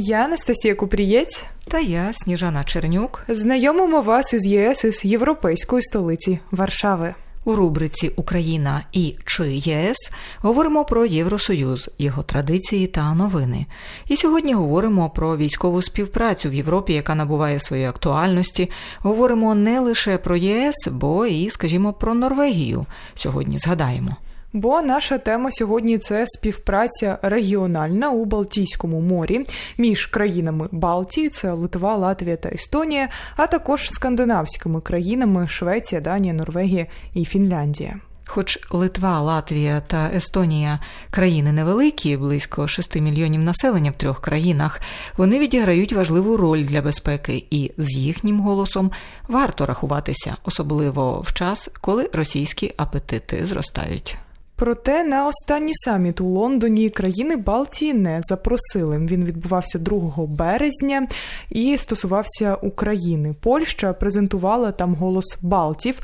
Я Анастасія Купрієць. Та я, Сніжана Чернюк. Знайомимо вас із ЄС із європейської столиці Варшави. У рубриці Україна і чи ЄС говоримо про Євросоюз, його традиції та новини. І сьогодні говоримо про військову співпрацю в Європі, яка набуває своєї актуальності. Говоримо не лише про ЄС, бо і, скажімо, про Норвегію. Сьогодні згадаємо. Бо наша тема сьогодні це співпраця регіональна у Балтійському морі між країнами Балтії, це Литва, Латвія та Естонія, а також скандинавськими країнами Швеція, Данія, Норвегія і Фінляндія. Хоч Литва, Латвія та Естонія країни невеликі, близько 6 мільйонів населення в трьох країнах, вони відіграють важливу роль для безпеки, і з їхнім голосом варто рахуватися, особливо в час, коли російські апетити зростають. Проте на останній саміт у Лондоні країни Балтії не запросили. Він відбувався 2 березня і стосувався України. Польща презентувала там голос Балтів.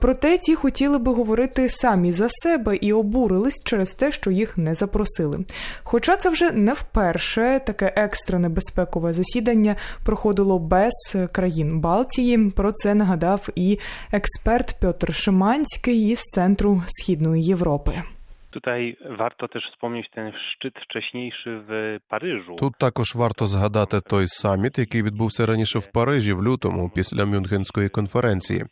Проте ті хотіли би говорити самі за себе і обурились через те, що їх не запросили. Хоча це вже не вперше таке екстрене безпекове засідання проходило без країн Балтії. Про це нагадав і експерт Петр Шиманський із центру Східної Європи. Tutaj warto też wspomnieć ten szczyt wcześniejszy w Paryżu. Тут також варто згадати той саміт, який відбувся раніше в Парижі в лютому, після Мюнхенської конференції.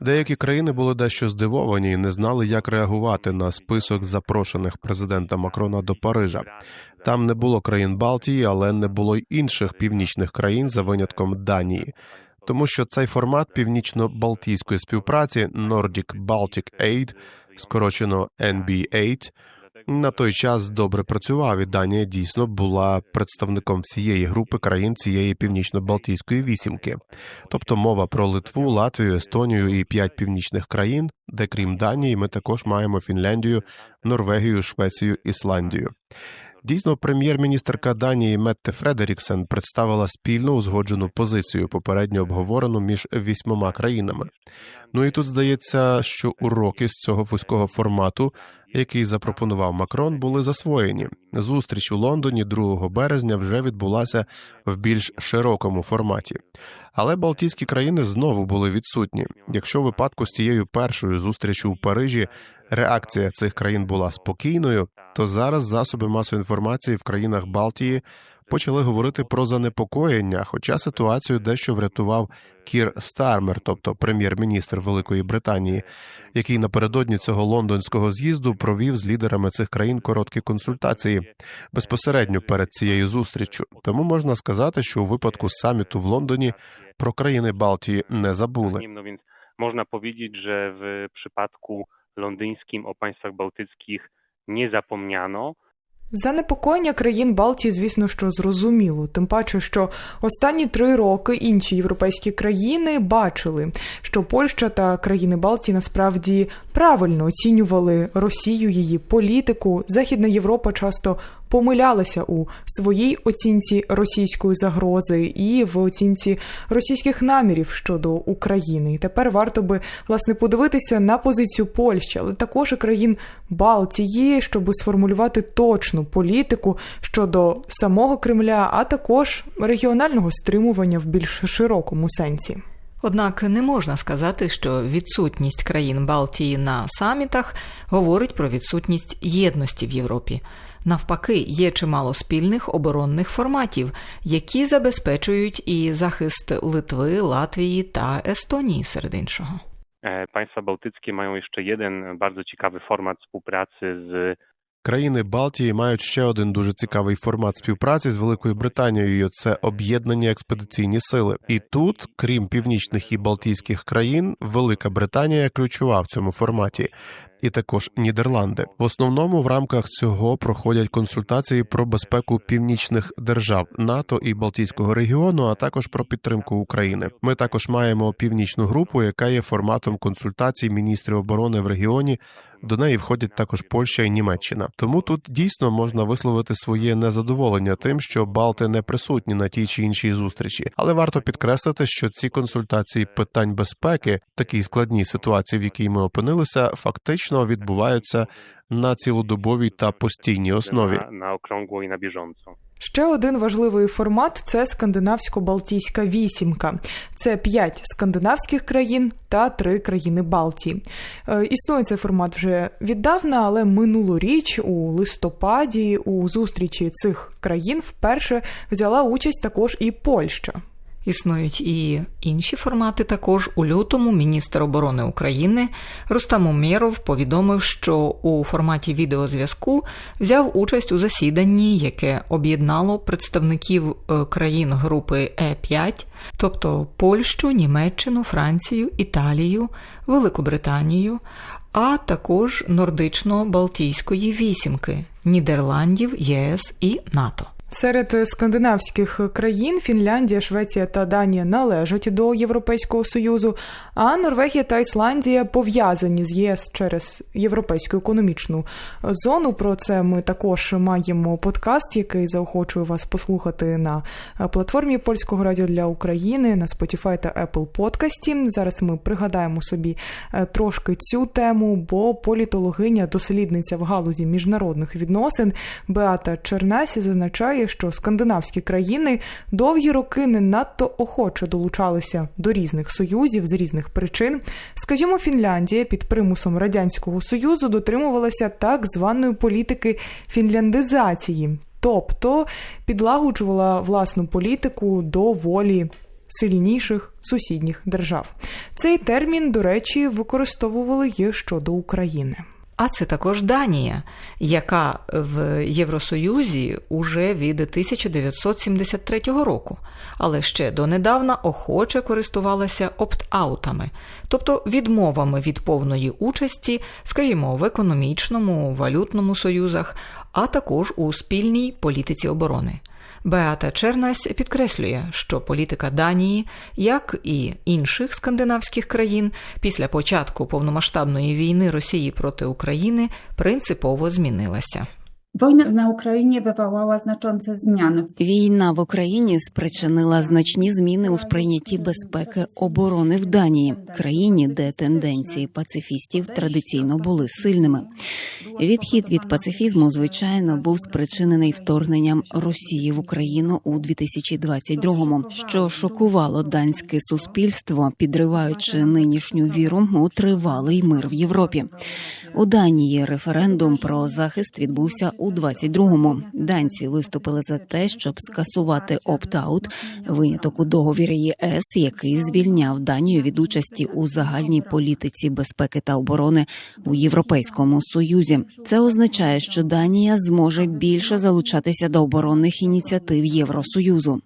Деякі країни були дещо здивовані і не знали, як реагувати на список запрошених президента Макрона до Парижа. Там не було країн Балтії, але не було й інших північних країн за винятком Данії. Тому що цей формат північно-балтійської співпраці Nordic Baltic Aid – скорочено NB8, на той час добре працював і Данія дійсно була представником всієї групи країн цієї північно-балтійської вісімки, тобто мова про Литву, Латвію, Естонію і п'ять північних країн, де крім Данії, ми також маємо Фінляндію, Норвегію, Швецію, Ісландію. Дійсно, прем'єр-міністерка Данії Метте Фредеріксен представила спільну узгоджену позицію, попередньо обговорену між вісьмома країнами. Ну і тут здається, що уроки з цього вузького формату, який запропонував Макрон, були засвоєні. Зустріч у Лондоні 2 березня вже відбулася в більш широкому форматі. Але Балтійські країни знову були відсутні. Якщо в випадку з тією першою зустрічю у Парижі реакція цих країн була спокійною, то зараз засоби масової інформації в країнах Балтії почали говорити про занепокоєння, хоча ситуацію дещо врятував Кір Стармер, тобто прем'єр-міністр Великої Британії, який напередодні цього лондонського з'їзду провів з лідерами цих країн короткі консультації безпосередньо перед цією зустріччю. Тому можна сказати, що у випадку саміту в Лондоні про країни Балтії не забули. Więc można powiedzieć, że w przypadku londyńskim o państwach bałtyckich nie zapomniano. Занепокоєння країн Балтії, звісно, що зрозуміло, тим паче, що останні три роки інші європейські країни бачили, що Польща та країни Балтії насправді правильно оцінювали Росію, її політику. Західна Європа часто помилялася у своїй оцінці російської загрози і в оцінці російських намірів щодо України. І тепер варто би власне подивитися на позицію Польщі, але також і країн Балтії, щоб сформулювати точну політику щодо самого Кремля, а також регіонального стримування в більш широкому сенсі. Однак не можна сказати, що відсутність країн Балтії на самітах говорить про відсутність єдності в Європі. Навпаки, є чимало спільних оборонних форматів, які забезпечують і захист Литви, Латвії та Естонії серед іншого. E, Państwa bałtyckie mają jeszcze jeden bardzo ciekawy format współpracy z Країни Балтії мають ще один дуже цікавий формат співпраці з Великою Британією. Це об'єднані експедиційні сили. І тут, крім північних і Балтійських країн, Велика Британія ключова в цьому форматі. І також Нідерланди в основному в рамках цього проходять консультації про безпеку північних держав НАТО і Балтійського регіону, а також про підтримку України. Ми також маємо північну групу, яка є форматом консультацій міністрів оборони в регіоні. До неї входять також Польща і Німеччина. Тому тут дійсно можна висловити своє незадоволення тим, що Балти не присутні на тій чи іншій зустрічі, але варто підкреслити, що ці консультації питань безпеки, такій складній ситуації, в якій ми опинилися, фактично відбуваються на цілодобовій та постійній основі. na okrągło i na bieżąco. Ще один важливий формат це скандинавсько-балтійська вісімка. Це п'ять скандинавських країн та три країни Балтії. Е, Існує цей формат вже віддавна, але минулоріч у листопаді у зустрічі цих країн вперше взяла участь також і Польща. Існують і інші формати. Також у лютому міністр оборони України Рустам Умєров повідомив, що у форматі відеозв'язку взяв участь у засіданні, яке об'єднало представників е, країн групи Е5, тобто Польщу, Німеччину, Францію, Італію, Великобританію, а також нордично-балтійської вісімки Нідерландів, ЄС і НАТО. Серед скандинавських країн Фінляндія, Швеція та Данія належать до Європейського союзу, а Норвегія та Ісландія пов'язані з ЄС через європейську економічну зону. Про це ми також маємо подкаст, який заохочує вас послухати на платформі польського радіо для України на Spotify та Apple подкасті. Зараз ми пригадаємо собі е, трошки цю тему, бо політологиня, дослідниця в галузі міжнародних відносин Беата Чернасі зазначає, що скандинавські країни довгі роки не надто охоче долучалися до різних союзів з різних причин. Скажімо, Фінляндія під примусом радянського союзу дотримувалася так званої політики фінляндизації, тобто підлагоджувала власну політику до волі. Сильніших сусідніх держав цей термін, до речі, використовували є щодо України. А це також Данія, яка в Євросоюзі уже від 1973 року, але ще донедавна охоче користувалася опт-аутами, тобто відмовами від повної участі, скажімо, в економічному, валютному союзах, а також у спільній політиці оборони. Беата Чернась підкреслює, що політика Данії, як і інших скандинавських країн, після початку повномасштабної війни Росії проти України принципово змінилася. Wojna na Ukrainie wywołała znaczące zmiany. Війна в Україні спричинила значні зміни у сприйнятті безпеки оборони в Данії, країні, де тенденції пацифістів традиційно були сильними. Відхід від пацифізму, звичайно, був спричинений вторгненням Росії в Україну у 2022-му, що шокувало данське суспільство, підриваючи нинішню віру у тривалий мир в Європі. У Данії референдум про захист відбувся у 22-му. Данці виступили за те, щоб скасувати опт-аут, виняток у договірі ЄС, який звільняв Данію від участі у загальній політиці безпеки та оборони у Європейському Союзі. Це означає, що Данія зможе більше залучатися до оборонних ініціатив Євросоюзу.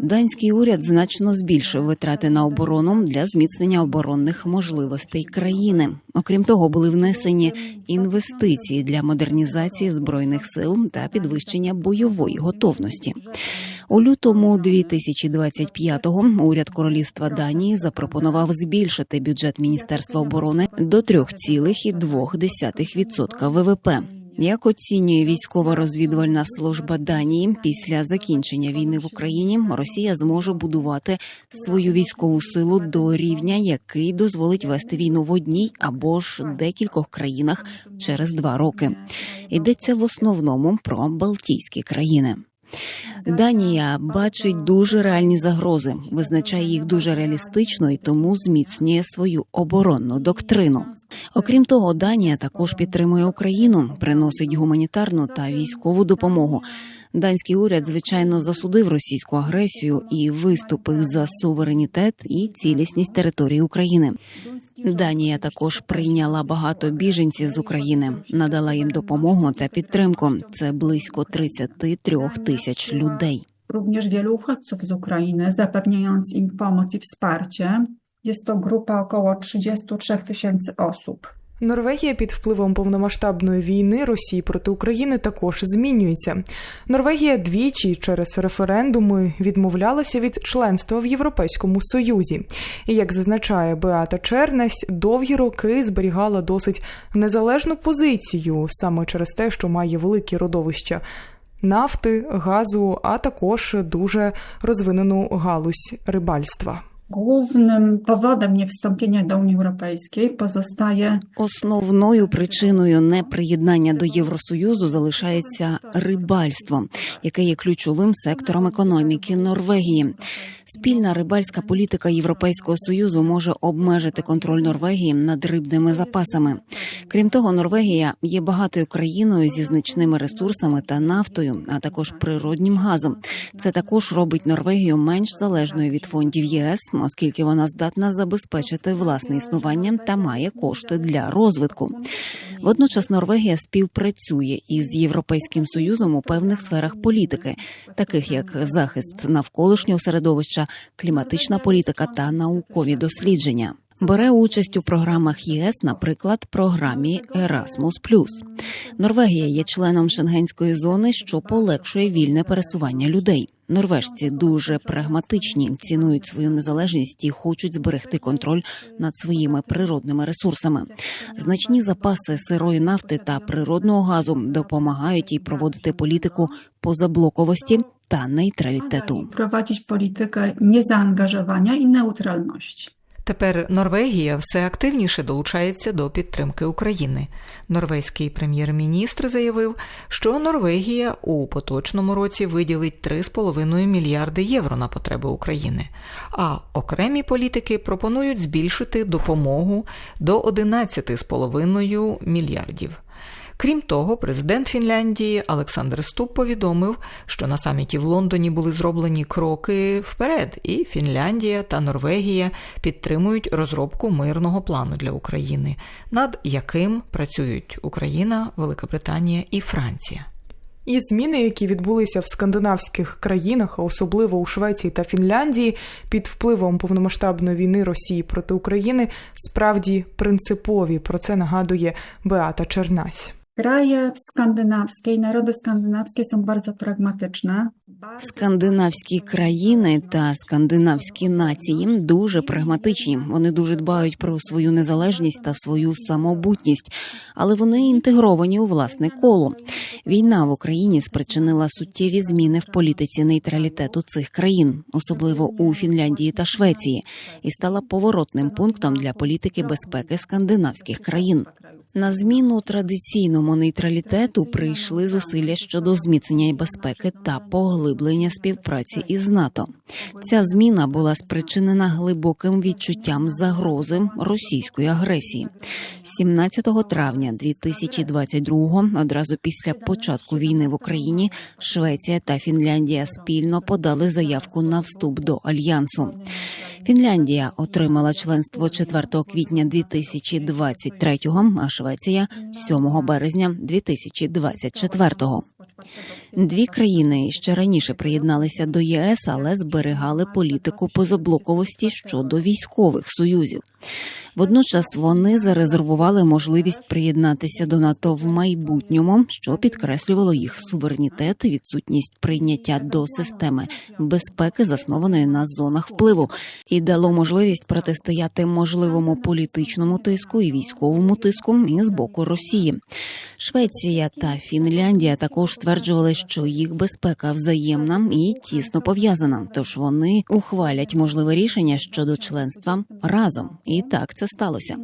Данський уряд значно збільшив витрати на оборону для зміцнення оборонних можливостей країни. Окрім того, були внесені інвестиції для модернізації збройних сил та підвищення бойової готовності. У лютому 2025-го уряд королівства Данії запропонував збільшити бюджет Міністерства оборони до 3,2% ВВП. Як оцінює військова розвідувальна служба Данії після закінчення війни в Україні, Росія зможе будувати свою військову силу до рівня, який дозволить вести війну в одній або ж декількох країнах через два роки. Йдеться в основному про Балтійські країни. Данія бачить дуже реальні загрози, визначає їх дуже реалістично і тому зміцнює свою оборонну доктрину. Окрім того, Данія також підтримує Україну, приносить гуманітарну та військову допомогу. Данський уряд, звичайно, засудив російську агресію і виступив за суверенітет і цілісність території України. Данія також прийняла багато біженців з України, надала їм допомогу та підтримку. Це близько 33 тисяч людей. Również wielu uchodźców z Ukrainy, zapewniając im pomoc i wsparcie. Jest to grupa około 33 tysięcy osób. Норвегія під впливом повномасштабної війни Росії проти України також змінюється. Норвегія двічі через референдуми відмовлялася від членства в Європейському Союзі. І як зазначає Беата Чернесь, довгі роки зберігала досить незалежну позицію саме через те, що має великі родовища. Нафти, газу, а також дуже розвинену галузь рибальства. Głównym powodem niewstąpienia do Unii Europejskiej pozostaje Основною причиною неприєднання до Євросоюзу залишається рибальство, яке є ключовим сектором економіки Норвегії. Спільна рибальська політика Європейського союзу може обмежити контроль Норвегії над рибними запасами. Крім того, Норвегія є багатою країною зі значними ресурсами та нафтою, а також природнім газом. Це також робить Норвегію менш залежною від фондів ЄС, оскільки вона здатна забезпечити власне існування та має кошти для розвитку. Водночас Норвегія співпрацює із Європейським Союзом у певних сферах політики, таких як захист навколишнього середовища, кліматична політика та наукові дослідження. Бере участь у програмах ЄС, наприклад, програмі Erasmus+. Норвегія є членом шенгенської зони, що полегшує вільне пересування людей. Норвежці дуже прагматичні, цінують свою незалежність і хочуть зберегти контроль над своїми природними ресурсами. Значні запаси сирої нафти та природного газу допомагають їй проводити політику позаблоковості та нейтралітету. prowadzić politykę niezaangażowania i neutralności. Тепер Норвегія все активніше долучається до підтримки України. Норвезький прем'єр-міністр заявив, що Норвегія у поточному році виділить 3,5 мільярди євро на потреби України. А окремі політики пропонують збільшити допомогу до 11,5 мільярдів. Крім того, президент Фінляндії Олександр Ступ повідомив, що на саміті в Лондоні були зроблені кроки вперед, і Фінляндія та Норвегія підтримують розробку мирного плану для України, над яким працюють Україна, Великобританія і Франція. І зміни, які відбулися в скандинавських країнах, особливо у Швеції та Фінляндії, під впливом повномасштабної війни Росії проти України, справді принципові. Про це нагадує Беата Чернась. Kraje skandynawskie i narody skandynawskie są bardzo pragmatyczne. Скандинавські країни та скандинавські нації дуже прагматичні. Вони дуже дбають про свою незалежність та свою самобутність, але вони інтегровані у власне коло. Війна в Україні спричинила суттєві зміни в політиці нейтралітету цих країн, особливо у Фінляндії та Швеції, і стала поворотним пунктом для політики безпеки скандинавських країн. На зміну традиційному нейтралітету прийшли зусилля щодо зміцнення безпеки та поглиблення співпраці із НАТО. Ця зміна була спричинена глибоким відчуттям загрози російської агресії. 17 травня 2022-го, одразу після початку війни в Україні, Швеція та Фінляндія спільно подали заявку на вступ до альянсу. Фінляндія отримала членство 4 квітня 2023-го, а Швеція 7 березня 2024-го. Дві країни ще раніше приєдналися до ЄС, але зберігали політику позаблоковості щодо військових союзів. Водночас вони зарезервували можливість приєднатися до НАТО в майбутньому, що підкреслювало їх суверенітет відсутність прийняття до системи безпеки, заснованої на зонах впливу, і дало можливість протистояти можливому політичному тиску і військовому тиску і з боку Росії. Швеція та Фінляндія також стверджували, що їх безпека взаємна і тісно пов'язана. Тож вони ухвалять можливе рішення щодо членства разом. І так це сталося.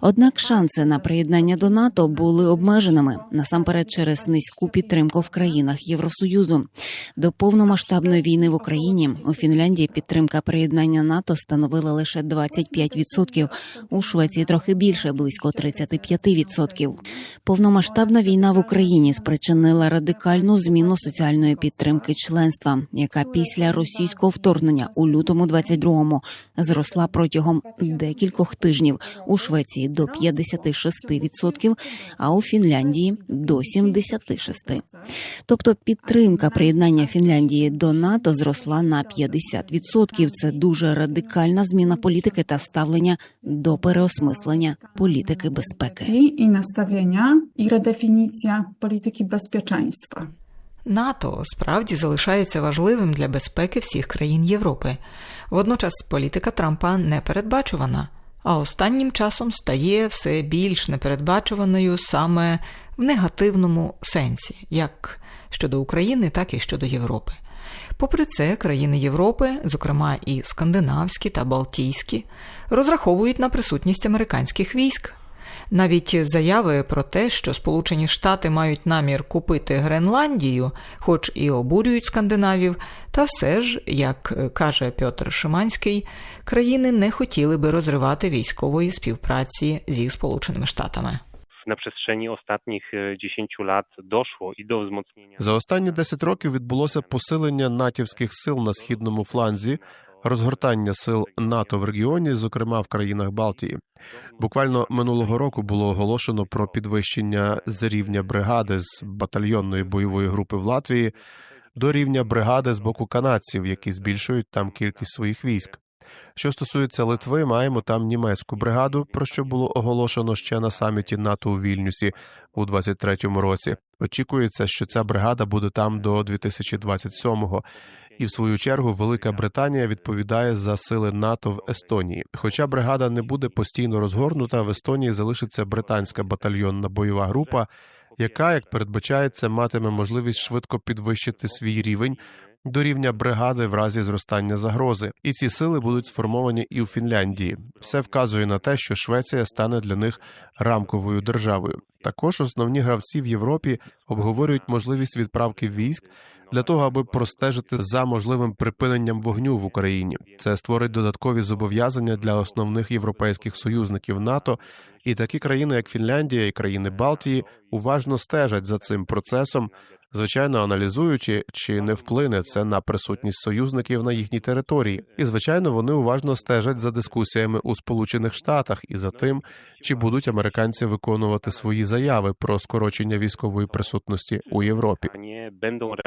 Однак шанси на приєднання до НАТО були обмеженими насамперед через низьку підтримку в країнах Євросоюзу. До повномасштабної війни в Україні у Фінляндії підтримка приєднання НАТО становила лише 25%, у Швеції трохи більше, близько 35%. Повномасштабна війна в Україні спричинила радикальну зміну соціальної підтримки членства, яка після російського вторгнення у лютому 22-му зросла протягом декількох тижнів у Швеції до 56%, а у Фінляндії до 76%. Тобто підтримка приєднання Фінляндії до НАТО зросла на 50%. Це дуже радикальна зміна політики та ставлення до переосмислення політики безпеки. I nastawienia, i redefinicja polityki bezpieczeństwa. НАТО справді залишається важливим для безпеки всіх країн Європи. Водночас політика Трампа непередбачувана, а останнім часом стає все більш непередбачуваною саме в негативному сенсі, як щодо України, так і щодо Європи. Попри це, країни Європи, зокрема і скандинавські та балтійські, розраховують на присутність американських військ. Навіть заяви про те, що Сполучені Штати мають намір купити Гренландію, хоч і обурюють скандинавів, та все ж, як каже Петр Шиманський, країни не хотіли би розривати військової співпраці зі Сполученими Штатами. Na przestrzeni e, 10 lat doszło i do wzmocnienia. За останні 10 років відбулося посилення натівських сил на східному фланзі, розгортання сил НАТО в регіоні, зокрема в країнах Балтії. Буквально минулого року було оголошено про підвищення з рівня бригади з батальйонної бойової групи в Латвії до рівня бригади з боку канадців, які збільшують там кількість своїх військ. Що стосується Литви, маємо там німецьку бригаду, про що було оголошено ще на саміті НАТО у Вільнюсі у 23-му році. Очікується, що ця бригада буде там до 2027-го. І в свою чергу Велика Британія відповідає за сили НАТО в Естонії. Хоча бригада не буде постійно розгорнута, в Естонії залишиться британська батальйонна бойова група, яка, як передбачається, матиме можливість швидко підвищити свій рівень до рівня бригади в разі зростання загрози. І ці сили будуть сформовані і у Фінляндії. Все вказує на те, що Швеція стане для них рамковою державою. Також основні гравці в Європі обговорюють можливість відправки військ для того, аби простежити за можливим припиненням вогню в Україні. Це створить додаткові зобов'язання для основних європейських союзників НАТО, і такі країни, як Фінляндія і країни Балтії, уважно стежать за цим процесом, звичайно аналізуючи, чи не вплине це на присутність союзників на їхній території. І звичайно, вони уважно стежать за дискусіями у Сполучених Штатах і за тим, чи будуть американці виконувати свої заяви про скорочення військової присутності у Європі.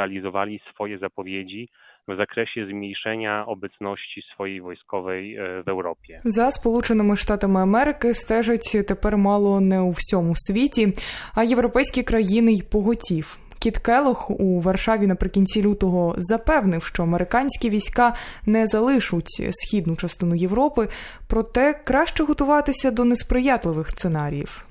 Realizowali swoje zapowiedzi w zakresie zmniejszenia obecności swojej wojskowej e, w Europie. За Сполученими Штатами Америки стежать тепер мало не у всьому світі, а європейські країни й поготів. Кіт Келох у Варшаві наприкінці лютого запевнив, що американські війська не залишуть східну частину Європи, проте краще готуватися до несприятливих сценаріїв.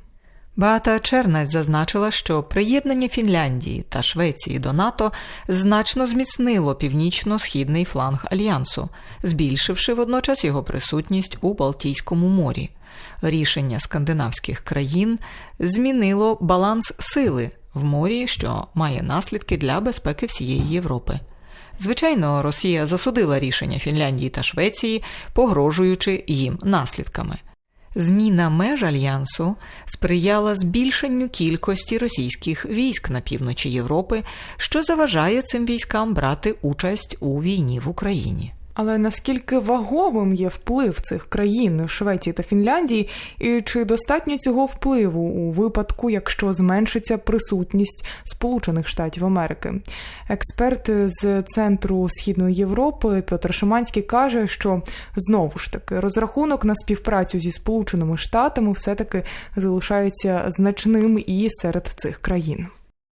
Беата Чернець зазначила, що приєднання Фінляндії та Швеції до НАТО значно зміцнило північно-східний фланг альянсу, збільшивши водночас його присутність у Балтійському морі. Рішення скандинавських країн змінило баланс сили в морі, що має наслідки для безпеки всієї Європи. Звичайно, Росія засудила рішення Фінляндії та Швеції, погрожуючи їм наслідками. Зміна меж альянсу сприяла збільшенню кількості російських військ на півночі Європи, що заважає цим військам брати участь у війні в Україні. Але наскільки вагомим є вплив цих країн Швеції та Фінляндії, і чи достатньо цього впливу у випадку, якщо зменшиться присутність Сполучених Штатів Америки? Експерт з центру Східної Європи Петр Шиманський каже, що знову ж таки розрахунок на співпрацю зі Сполученими Штатами все таки залишається значним і серед цих країн.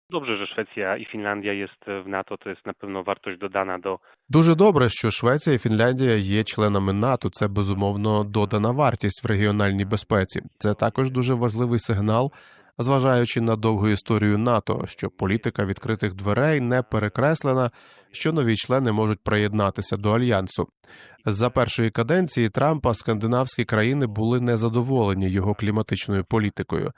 Dobrze, że Szwecja i Finlandia jest NATO, to jest na pewno wartość dodana do Дуже добре, що Швеція і Фінляндія є членами НАТО. Це безумовно додана вартість в регіональній безпеці. Це також дуже важливий сигнал, зважаючи на довгу історію НАТО, що політика відкритих дверей не перекреслена, що нові члени можуть приєднатися до альянсу. За першої каденції Трампа скандинавські країни були незадоволені його кліматичною політикою.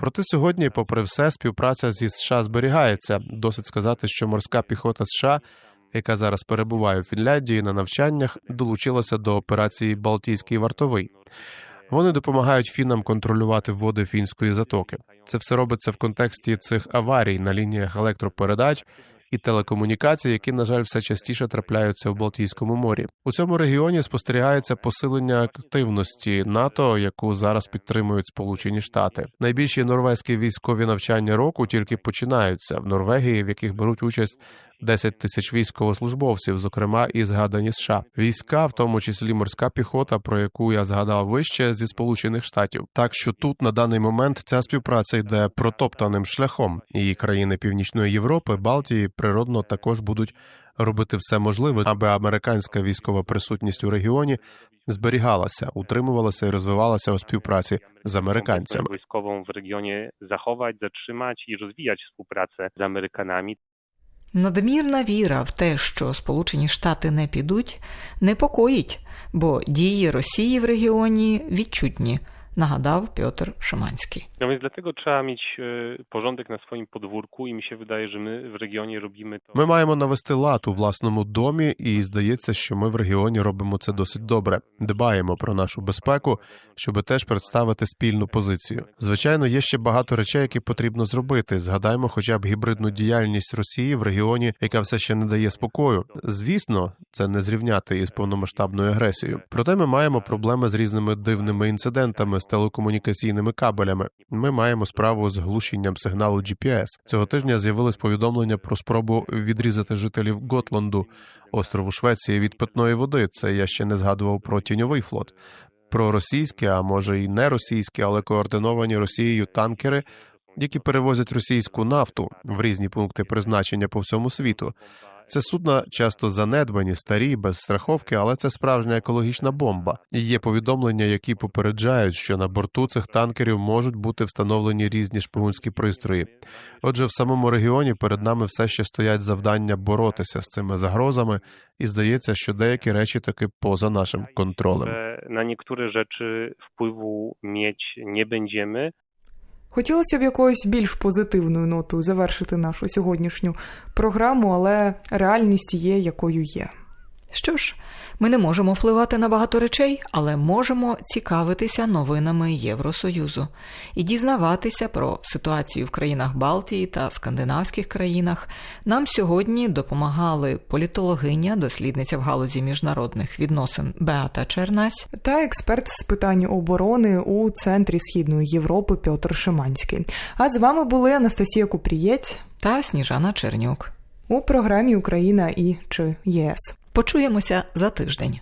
Проте сьогодні, попри все, співпраця зі США зберігається. Досить сказати, що морська піхота США, яка зараз перебуває у Фінляндії на навчаннях, долучилася до операції Балтійський вартовий. Вони допомагають фінам контролювати води фінської затоки. Це все робиться в контексті цих аварій на лініях електропередач і телекомунікацій, які, на жаль, все частіше трапляються в Балтійському морі. У цьому регіоні спостерігається посилення активності НАТО, яку зараз підтримують Сполучені Штати. Найбільші норвезькі військові навчання року тільки починаються в Норвегії, в яких беруть участь 10 тисяч військовослужбовців, зокрема і згадані США. Війська, в тому числі морська піхота, про яку я згадав вище зі Сполучених Штатів. Так що тут на даний момент ця співпраця йде протоптаним шляхом, і країни Північної Європи, Балтії природно також будуть робити все можливе, аби американська військова присутність у регіоні зберігалася, утримувалася і розвивалася у співпраці з американцями. wojskową w regionie zachować, zatrzymać i rozwijać współpracę z Amerykanami. Надмірна віра в те, що Сполучені Штати не підуть, непокоїть, бо дії Росії в регіоні відчутні, nagадав Piotr Szymański. No więc dlatego trzeba mieć e, porządek na swoim podwórku i mi się wydaje, że my w regionie robimy to. Ми маємо навести лад у власному домі, і здається, що ми в регіоні робимо це досить добре. Дбаємо про нашу безпеку, щоб теж представити спільну позицію. Звичайно, є ще багато речей, які потрібно зробити. Згадаймо, хоча б гібридну діяльність Росії в регіоні, яка все ще не дає спокою. Звісно, це не зрівняти із повномасштабною агресією. Проте ми маємо проблеми з різними дивними інцидентами з телекомунікаційними кабелями. Ми маємо справу з глушенням сигналу GPS. Цього тижня з'явилось повідомлення про спробу відрізати жителів Готланду, острову Швеції від питної води. Це я ще не згадував про тіньовий флот. Про російські, а може й не російські, але координовані Росією танкери, які перевозять російську нафту в різні пункти призначення по всьому світу. Це судна часто занедбані, старі, без страховки, але це справжня екологічна бомба. І є повідомлення, які попереджають, що на борту цих танкерів можуть бути встановлені різні шпигунські пристрої. Отже, в самому регіоні перед нами все ще стоять завдання боротися з цими загрозами, і здається, що деякі речі таки поза нашим контролем. że na niektóre rzeczy wpływu mieć nie będziemy, Хотілося б якоюсь більш позитивною нотою завершити нашу сьогоднішню програму, але реальність є, якою є. Що ж, ми не можемо впливати на багато речей, але можемо цікавитися новинами Євросоюзу і дізнаватися про ситуацію в країнах Балтії та скандинавських країнах. Нам сьогодні допомагали політологиня, дослідниця в галузі міжнародних відносин Беата Чернась Та експерт з питань оборони у центрі Східної Європи Пьотр Шиманський. А з вами були Анастасія Купрієць та Сніжана Чернюк. у програмі Україна і чи ЄС. Почуємося за тиждень.